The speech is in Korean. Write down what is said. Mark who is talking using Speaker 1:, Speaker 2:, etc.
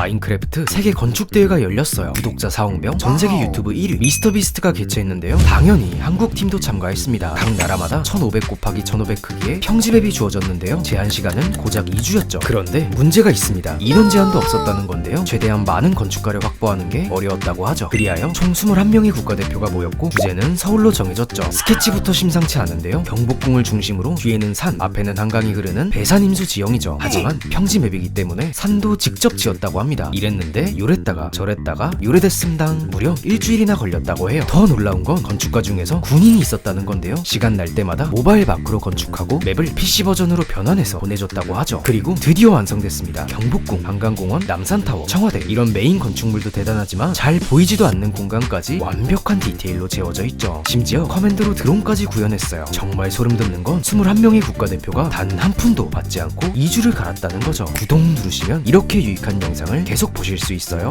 Speaker 1: 마인크래프트 세계 건축대회가 열렸어요. 구독자 4억 명, 전 세계 유튜브 1위 미스터비스트가 개최했는데요. 당연히 한국 팀도 참가했습니다. 각 나라마다 1500 곱하기 1500 크기의 평지맵이 주어졌는데요. 제한 시간은 고작 2주였죠. 그런데 문제가 있습니다. 인원 제한도 없었다는 건데요. 최대한 많은 건축가를 확보하는 게 어려웠다고 하죠. 그리하여 총 21명의 국가대표가 모였고 주제는 서울로 정해졌죠. 스케치부터 심상치 않은데요. 경복궁을 중심으로 뒤에는 산, 앞에는 한강이 흐르는 배산임수 지형이죠. 하지만 평지맵이기 때문에 산도 직접 지었다고 합니다. 이랬는데 요랬다가 저랬다가 요래됐음당 무려 일주일이나 걸렸다고 해요. 더 놀라운 건 건축가 중에서 군인이 있었다는 건데요. 시간 날 때마다 모바일 마크로 건축하고 맵을 PC 버전으로 변환해서 보내줬다고 하죠. 그리고 드디어 완성됐습니다. 경복궁, 한강공원, 남산타워, 청와대 이런 메인 건축물도 대단하지만 잘 보이지도 않는 공간까지 완벽한 디테일로 채워져 있죠. 심지어 커맨드로 드론까지 구현했어요. 정말 소름 돋는 건 21명의 국가대표가 단 한 푼도 받지 않고 2주를 갈았다는 거죠. 구독 누르시면 이렇게 유익한 영상을 계속 보실 수 있어요.